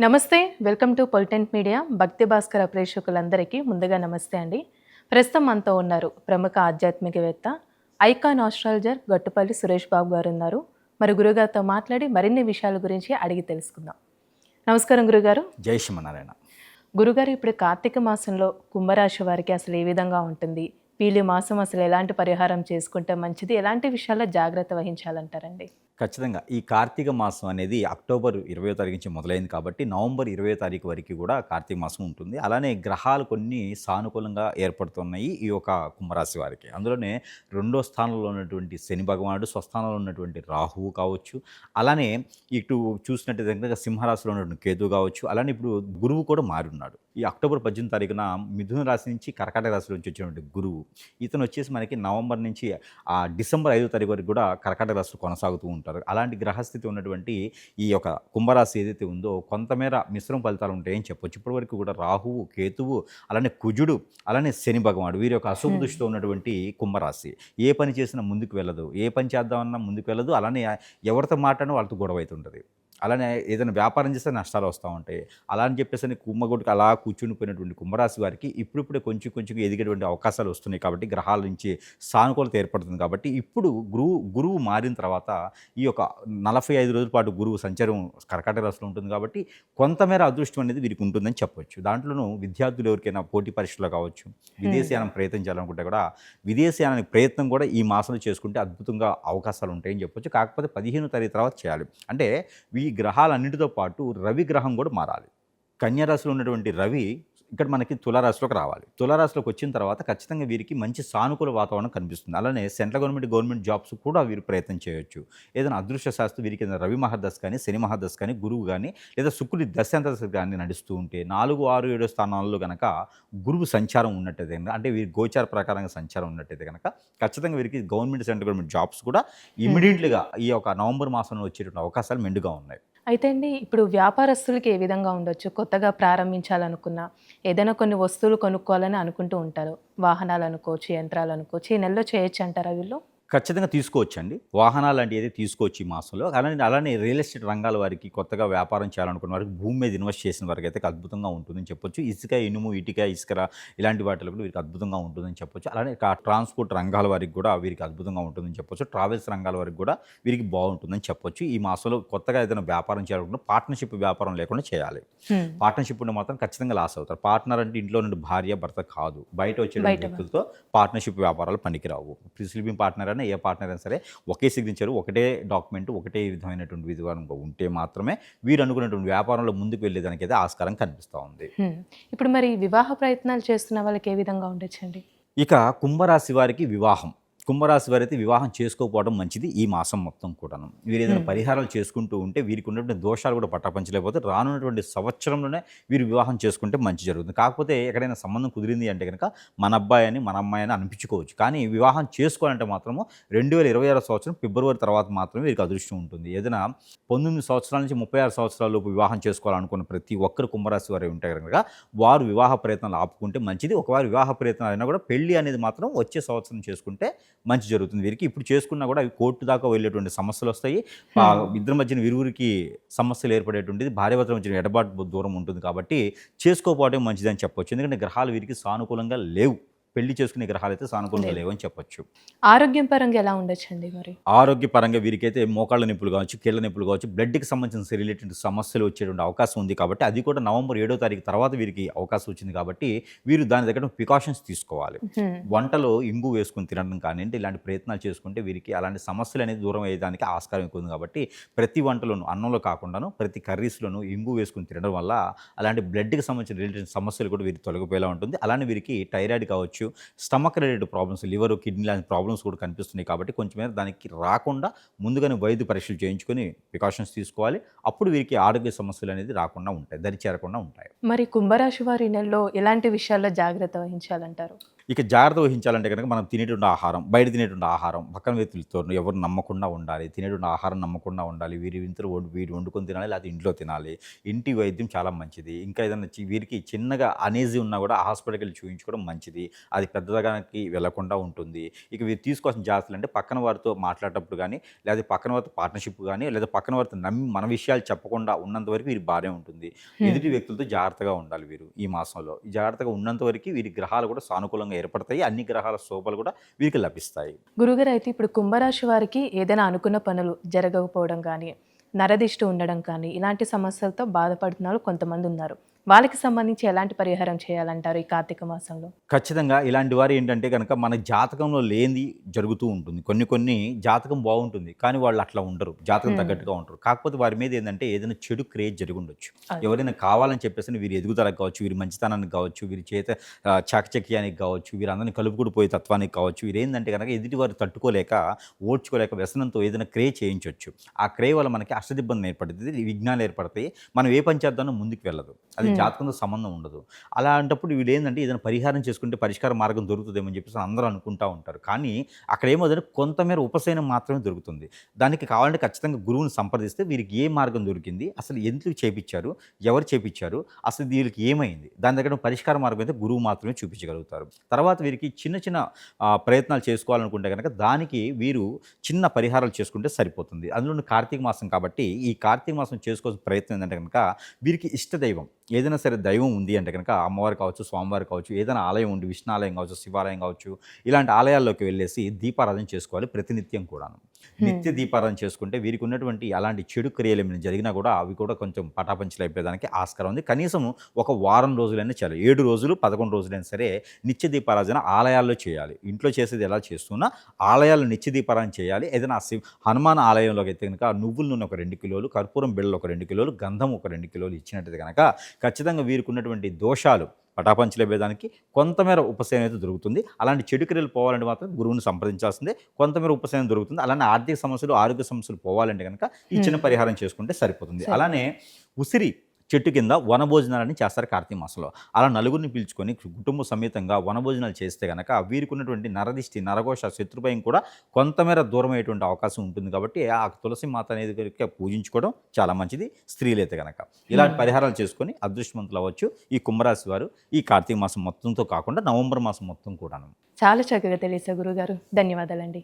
నమస్తే welcome to పొలిటెంట్ media. భక్తి భాస్కర ప్రేక్షకులందరికీ ముందుగా నమస్తే అండి. ప్రస్తుతం మనతో ఉన్నారు ప్రముఖ ఆధ్యాత్మికవేత్త ఐకాన్ ఆస్ట్రాలజర్ గట్టుపల్లి సురేష్ బాబు గారు ఉన్నారు మరి గురుగారితో మాట్లాడి మరిన్ని విషయాల గురించి అడిగి తెలుసుకుందాం. నమస్కారం గురుగారు. జై శ్రీమన్నారాయణ. గురుగారు ఇప్పుడు కార్తీక మాసంలో కుంభరాశి వారికి అసలు ఏ విధంగా ఉంటుంది? పీలి మాసం అసలు ఎలాంటి పరిహారం చేసుకుంటే మంచిది? ఎలాంటి విషయాల్లో జాగ్రత్త వహించాలంటారండి? ఖచ్చితంగా. ఈ కార్తీక మాసం అనేది అక్టోబర్ ఇరవై తారీఖు నుంచి మొదలైంది కాబట్టి నవంబర్ ఇరవై తారీఖు వరకు కూడా కార్తీక మాసం ఉంటుంది. అలానే గ్రహాలు కొన్ని సానుకూలంగా ఏర్పడుతున్నాయి ఈ యొక్క కుంభరాశి వారికి. అందులోనే రెండో స్థానంలో ఉన్నటువంటి శని భగవానుడు స్వస్థానంలో ఉన్నటువంటి రాహువు కావచ్చు. అలానే ఇటు చూసినట్టు సింహరాశిలో ఉన్నటువంటి కేతు కావచ్చు. అలానే ఇప్పుడు గురువు కూడా మారి ఉన్నాడు. ఈ అక్టోబర్ పద్దెనిమిది తారీఖున మిథున రాశి నుంచి కర్కాటక రాశి నుంచి వచ్చినటువంటి గురువు ఇతను వచ్చేసి మనకి నవంబర్ నుంచి ఆ డిసెంబర్ ఐదో తారీఖు వరకు కూడా కర్కాటక రాశులు కొనసాగుతూ ఉంటారు అలాంటి గ్రహస్థితి ఉన్నటువంటి ఈ యొక్క కుంభరాశి ఏదైతే ఉందో కొంతమేర మిశ్రమ ఫలితాలు ఉంటాయని చెప్పొచ్చు. ఇప్పటి వరకు కూడా రాహువు కేతువు అలానే కుజుడు అలానే శని భగవానుడు వీరి యొక్క అశుభ దృష్టితో ఉన్నటువంటి కుంభరాశి. ఏ పని చేసినా ముందుకు వెళ్ళదు. ఏ పని చేద్దామన్నా ముందుకు వెళ్ళదు. అలానే ఎవరితో మాట్లాడినా వాళ్ళతో గొడవ అవుతుంటుంది. అలానే ఏదైనా వ్యాపారం చేస్తే నష్టాలు వస్తూ ఉంటాయి. అలా అని చెప్పేసి అని కుమ్మగొట్టుకు అలా కూర్చుని పోయినటువంటి కుంభరాశి వారికి ఇప్పుడిప్పుడే కొంచెం కొంచెం ఎదిగేటువంటి అవకాశాలు వస్తున్నాయి కాబట్టి గ్రహాల నుంచి సానుకూలత ఏర్పడుతుంది కాబట్టి ఇప్పుడు గురువు గురువు మారిన తర్వాత ఈ యొక్క నలభై ఐదు రోజుల పాటు గురువు సంచారం కర్కాటక రాశిలో ఉంటుంది కాబట్టి కొంతమేర అదృష్టం అనేది వీరికి ఉంటుందని చెప్పొచ్చు. దాంట్లోనూ విద్యార్థులు ఎవరికైనా పోటీ పరీక్షలు కావచ్చు విదేశీయానం ప్రయత్నం చేయాలనుకుంటే కూడా విదేశీయానానికి ప్రయత్నం కూడా ఈ మాసంలో చేసుకుంటే అద్భుతంగా అవకాశాలు ఉంటాయని చెప్పొచ్చు. కాకపోతే పదిహేను తారీఖు తర్వాత చేయాలి. అంటే ఈ గ్రహాలన్నిటితో పాటు రవి గ్రహం కూడా మారాలి. కన్యరాశిలో ఉన్నటువంటి రవి ఇక్కడ మనకి తులారాశిలోకి రావాలి. తులారాశిలోకి వచ్చిన తర్వాత ఖచ్చితంగా వీరికి మంచి సానుకూల వాతావరణం కనిపిస్తుంది. అలానే సెంట్రల్ గవర్నమెంట్ గవర్నమెంట్ జాబ్స్ కూడా వీరు ప్రయత్నం చేయొచ్చు. ఏదైనా అదృష్ట శాస్త్రం వీరికి ఏదైనా రవి మహర్దశ కానీ శని మహర్దశ కానీ గురువు కానీ లేదా శుక్రుడి దశాంతదశ కానీ నడుస్తూ ఉంటే నాలుగు ఆరు ఏడో స్థానాల్లో కనుక గురువు సంచారం ఉన్నట్టయితే కనుక అంటే వీరి గోచార ప్రకారంగా సంచారం ఉన్నట్టయితే కనుక ఖచ్చితంగా వీరికి గవర్నమెంట్ సెంట్రల్ గవర్నమెంట్ జాబ్స్ కూడా ఇమీడియట్లీగా ఈ యొక్క నవంబర్ మాసంలో వచ్చేటువంటి అవకాశాలు మెండుగా ఉన్నాయి. అయితే అండి ఇప్పుడు వ్యాపారస్తులకి ఏ విధంగా ఉండొచ్చు? కొత్తగా ప్రారంభించాలనుకున్నా ఏదైనా కొన్ని వస్తువులు కొనుక్కోవాలని అనుకుంటూ ఉంటారు. వాహనాలు అనుకోవచ్చు యంత్రాలు అనుకోవచ్చు ఈ నెలలో చేయొచ్చు అంటారా వీళ్ళు? ఖచ్చితంగా తీసుకోవచ్చండి. వాహనాలు లాంటివి అయితే తీసుకోవచ్చు ఈ మాసంలో. అలానే అలానే రియల్ ఎస్టేట్ రంగాల వారికి కొత్తగా వ్యాపారం చేయాలనుకున్న వారికి భూమి మీద ఇన్వెస్ట్ చేసిన వారికి అయితే అద్భుతంగా ఉంటుందని చెప్పొచ్చు. ఇసుక ఇనుము ఇటుక ఇసుకర ఇలాంటి వాటిలో కూడా వీరికి అద్భుతంగా ఉంటుందని చెప్పొచ్చు. అలానే ట్రాన్స్పోర్ట్ రంగాల వారికి కూడా వీరికి అద్భుతంగా ఉంటుందని చెప్పొచ్చు. ట్రావెల్స్ రంగాల వారికి కూడా వీరికి బాగుంటుందని చెప్పొచ్చు. ఈ మాసంలో కొత్తగా ఏదైనా వ్యాపారం చేయాలనుకున్న పార్ట్నర్షిప్ వ్యాపారం లేకుండా చేయాలి. పార్ట్నర్షిప్ ఉంటే మాత్రం ఖచ్చితంగా లాస్ అవుతారు. పార్ట్నర్ అంటే ఇంట్లో నుండి భార్య భర్త కాదు. బయట వచ్చే వ్యక్తులతో పార్ట్నర్షిప్ వ్యాపారాలు పనికిరావు. స్లీపింగ్ పార్ట్నర్ అయినా ఏ పార్ట్నర్ అయినా సరే ఒకే సిగ్నేచర్ ఒకటే డాక్యుమెంట్ ఒకటే విధమైనటువంటి విధానంగా ఉంటే మాత్రమే వీరు అనుకున్నటువంటి వ్యాపారంలో ముందుకు వెళ్ళేదానికి అయితే ఆస్కారం కనిపిస్తూ ఉంది. ఇప్పుడు మరి వివాహ ప్రయత్నాలు చేస్తున్న వాళ్ళకి ఏ విధంగా ఉండొచ్చండి? ఇక కుంభరాశి వారికి వివాహం. కుంభరాశి వారైతే వివాహం చేసుకోకపోవడం మంచిది ఈ మాసం మొత్తం కూడాను. వీరు ఏదైనా. పరిహారాలు చేసుకుంటూ ఉంటే వీరికి ఉన్నటువంటి దోషాలు కూడా పట్టపంచలేకపోతే రానున్నటువంటి సంవత్సరంలోనే వీరు వివాహం చేసుకుంటే మంచి జరుగుతుంది. కాకపోతే ఎక్కడైనా సంబంధం కుదిరింది అంటే కనుక మన అబ్బాయి అని మన అమ్మాయి అని అనిపించుకోవచ్చు. కానీ వివాహం చేసుకోవాలంటే మాత్రము రెండు వేల ఇరవై ఆరో సంవత్సరం ఫిబ్రవరి తర్వాత మాత్రమే వీరికి అదృష్టం ఉంటుంది. ఏదైనా పంతొమ్మిది సంవత్సరాల నుంచి ముప్పై ఆరు సంవత్సరాల లోపు వివాహం చేసుకోవాలనుకున్న ప్రతి ఒక్కరు కుంభరాశి వారు ఉంటే కనుక వారు వివాహ ప్రయత్నాలు ఆపుకుంటే మంచిది. ఒకవేళ వివాహ ప్రయత్నాలు అయినా కూడా పెళ్ళి అనేది మాత్రం వచ్చే సంవత్సరం చేసుకుంటే మంచి జరుగుతుంది. వీరికి ఇప్పుడు చేసుకున్నా కూడా అవి కోర్టు దాకా వెళ్ళేటువంటి సమస్యలు వస్తాయి. ఇద్దరి మధ్యన విరువురికి సమస్యలు ఏర్పడేటువంటిది భార్యభర్తల మధ్య ఎడబాటు దూరం ఉంటుంది కాబట్టి చేసుకోకపోవడం మంచిదని చెప్పొచ్చు. ఎందుకంటే గ్రహాలు వీరికి సానుకూలంగా లేవు. పెళ్ళి చేసుకునే గ్రహాలు అయితే సానుకూలంగా లేవు. లేవని చెప్పొచ్చు ఆరోగ్యం పరంగా ఎలా ఉండొచ్చండి మరి ఆరోగ్యపరంగా వీరికైతే మోకాళ్ళ నొప్పులు కావచ్చు కీళ్ళ నొప్పులు కావచ్చు బ్లడ్కి సంబంధించిన రిలేటెడ్ సమస్యలు వచ్చేటువంటి అవకాశం ఉంది కాబట్టి అది కూడా నవంబర్ ఏడో తారీఖు తర్వాత వీరికి అవకాశం వచ్చింది కాబట్టి వీరు దాని దగ్గర ప్రికాషన్స్ తీసుకోవాలి. వంటలో ఇంగు వేసుకుని తినడం కానివ్వండి ఇలాంటి ప్రయత్నాలు చేసుకుంటే వీరికి అలాంటి సమస్యలు అనేది దూరం అయ్యేదానికి ఆస్కారం ఎక్కువ ఉంది కాబట్టి ప్రతి వంటలోను అన్నంలో కాకుండాను ప్రతి కర్రీస్లోనూ ఇంగు వేసుకుని తినడం వల్ల అలాంటి బ్లడ్కి సంబంధించిన రిలేటెడ్ సమస్యలు కూడా వీరికి తొలగిపోయేలా ఉంటుంది అలానే వీరికి థైరాయిడ్ కావచ్చు stomach related problems liver kidney లాంటి ప్రాబ్లమ్స్ కూడా కనిపిస్తున్నాయి కాబట్టి కొంచెం దానికి రాకుండా ముందుగానే వైద్య పరీక్షలు చేయించుకొని ప్రికాషన్స్ తీసుకోవాలి. అప్పుడు వీరికి ఆరోగ్య సమస్యలు అనేది రాకుండా ఉంటాయి దరి చేరకుండా ఉంటాయి. మరి కుంభరాశి వారి నెలలో ఎలాంటి విషయాల్లో జాగ్రత్త వహించాలంటారు? ఇక జాగ్రత్త వహించాలంటే కనుక మనం తినేటువంటి ఆహారం బయట తినేటువంటి ఆహారం పక్కన వ్యక్తులతో ఎవరు నమ్మకుండా ఉండాలి తినేటువంటి ఆహారం నమ్మకుండా ఉండాలి వీరి వింతలు వండు వీరు వండుకొని తినాలి లేకపోతే ఇంట్లో తినాలి. ఇంటి వైద్యం చాలా మంచిది. ఇంకా ఏదైనా వీరికి చిన్నగా అనేజీ ఉన్నా కూడా హాస్పిటల్కి వెళ్ళి చూపించుకోవడం మంచిది. అది పెద్దదానికి వెళ్ళకుండా ఉంటుంది. ఇక వీరు తీసుకోవాల్సిన జాగ్రత్తలు అంటే పక్కన వారితో మాట్లాడేటప్పుడు కానీ లేదా పక్కన వారితో పార్ట్నర్షిప్ కానీ లేదా పక్కన వారితో నమ్మి మన విషయాలు చెప్పకుండా ఉన్నంత వరకు వీరి బాగానే ఉంటుంది. ఎదుటి వ్యక్తులతో జాగ్రత్తగా ఉండాలి వీరు ఈ మాసంలో. ఈ జాగ్రత్తగా ఉన్నంత వరకు వీరి గ్రహాలు కూడా సానుకూలంగా ఏర్పడతాయి. అన్ని గ్రహాల శోభలు కూడా వీరికి లభిస్తాయి. గురుగారు అయితే ఇప్పుడు కుంభరాశి వారికి ఏదైనా అనుకున్న పనులు జరగకపోవడం కానీ నరదిష్టి ఉండడం కానీ ఇలాంటి సమస్యలతో బాధపడుతున్నారు కొంతమంది ఉన్నారు. వాళ్ళకి సంబంధించి ఎలాంటి పరిహారం చేయాలంటారు ఈ కార్తీక మాసంలో? ఖచ్చితంగా ఇలాంటి వారు ఏంటంటే కనుక మన జాతకంలో లేనిది జరుగుతూ ఉంటుంది. కొన్ని కొన్ని జాతకం బాగుంటుంది కానీ వాళ్ళు అట్లా ఉండరు. జాతకం. తగ్గట్టుగా ఉంటారు కాకపోతే వారి మీద ఏంటంటే ఏదైనా చెడు క్రియేట్ జరిగి ఉండొచ్చు. ఎవరైనా కావాలని చెప్పేసి వీరి ఎదుగుదలకు కావచ్చు వీరి మంచితనానికి కావచ్చు వీరి చేత చాకచక్యానికి కావచ్చు వీరందరినీ కలుపుకుడు పోయే తత్వానికి కావచ్చు వీరు ఏంటంటే కనుక ఎదుటి వారు తట్టుకోలేక ఓడ్చుకోలేక వ్యసనంతో ఏదైనా క్రే చేయించవచ్చు ఆ క్రే వల్ల మనకి అష్టదిబ్బంది ఏర్పడుతుంది విఘ్నాలు ఏర్పడతాయి. మనం ఏ పని చేద్దామో ముందుకు వెళ్ళదు. అది. జాతకంతో సంబంధం ఉండదు. అలాంటప్పుడు వీళ్ళు ఏంటంటే ఏదైనా పరిహారం చేసుకుంటే పరిష్కార మార్గం దొరుకుతుందేమో అని చెప్పేసి అందరూ అనుకుంటా ఉంటారు. కానీ అక్కడ ఏమవుతుందంటే కొంతమేర ఉపశమనం మాత్రమే దొరుకుతుంది. దానికి కావాలంటే ఖచ్చితంగా గురువుని సంప్రదిస్తే వీరికి ఏ మార్గం దొరికింది అసలు ఎందుకు చేపించారు ఎవరు చేపించారు అసలు వీరికి ఏమైంది దాని దగ్గర పరిష్కార మార్గం అయితే గురువు మాత్రమే చూపించగలుగుతారు. తర్వాత వీరికి చిన్న చిన్న ప్రయత్నాలు చేసుకోవాలనుకుంటే కనుక దానికి వీరు చిన్న పరిహారాలు చేసుకుంటే సరిపోతుంది. అందులో కార్తీక మాసం కాబట్టి ఈ కార్తీక మాసం చేసుకోవాల్సిన ప్రయత్నం ఏంటంటే కనుక వీరికి ఇష్ట దైవం ఏదైనా సరే దైవం ఉంది అంటే కనుక అమ్మవారు కావచ్చు స్వామివారు కావచ్చు ఏదైనా ఆలయం ఉండి విష్ణు ఆలయం కావచ్చు శివాలయం కావచ్చు ఇలాంటి ఆలయాల్లోకి వెళ్ళేసి దీపారాధన చేసుకోవాలి ప్రతినిత్యం కూడాను. నిత్య దీపారాధన చేసుకుంటే వీరికి ఉన్నటువంటి అలాంటి చెడు క్రియలు ఏమైనా జరిగినా కూడా అవి కూడా కొంచెం పటాపంచలు అయిపోయేదానికి ఆస్కారం ఉంది. కనీసం ఒక వారం రోజులైనా చాలు. ఏడు రోజులు పదకొండు రోజులైనా సరే నిత్య దీపారాధన ఆలయాల్లో చేయాలి. ఇంట్లో చేసేది ఎలా చేస్తున్నా ఆలయాల్లో నిత్య దీపారాధన చేయాలి. ఏదైనా శివ హనుమాన్ ఆలయంలోకి అయితే కనుక నువ్వుల నూనె ఒక రెండు కిలోలు కర్పూరం బిళ్ళలు ఒక రెండు కిలోలు గంధం ఒక రెండు కిలోలు ఇచ్చినట్టయితే కనుక ఖచ్చితంగా వీరికి ఉన్నటువంటి దోషాలు పటాపంచలేదానికి కొంతమేర ఉపశమనం అయితే దొరుకుతుంది. అలాంటి చెడు క్రియలు పోవాలంటే మాత్రం గురువుని సంప్రదించాల్సిందే. కొంతమేర ఉపశమనం దొరుకుతుంది. అలానే ఆర్థిక సమస్యలు ఆరోగ్య సమస్యలు పోవాలంటే కనుక ఈ చిన్న పరిహారం చేసుకుంటే సరిపోతుంది. సరే. అలానే ఉసిరి చెట్టు కింద వనభోజనాలని చేస్తారు కార్తీక మాసంలో. అలా నలుగురిని పిలుచుకొని కుటుంబ సమేతంగా వనభోజనాలు చేస్తే కనుక వీరికి ఉన్నటువంటి నరదిష్టి నరఘోష శత్రుభయం కూడా కొంతమేర దూరం అయ్యేటువంటి అవకాశం ఉంటుంది కాబట్టి ఆ తులసి మాత అనేది పూజించుకోవడం చాలా మంచిది స్త్రీలైతే కనుక ఇలాంటి పరిహారాలు చేసుకొని అదృష్టవంతులు అవ్వచ్చు ఈ కుంభరాశి వారు ఈ కార్తీక మాసం మొత్తంతో కాకుండా నవంబర్ మాసం మొత్తం కూడాను. చాలా చక్కగా తెలియసా గురుగారు ధన్యవాదాలండి.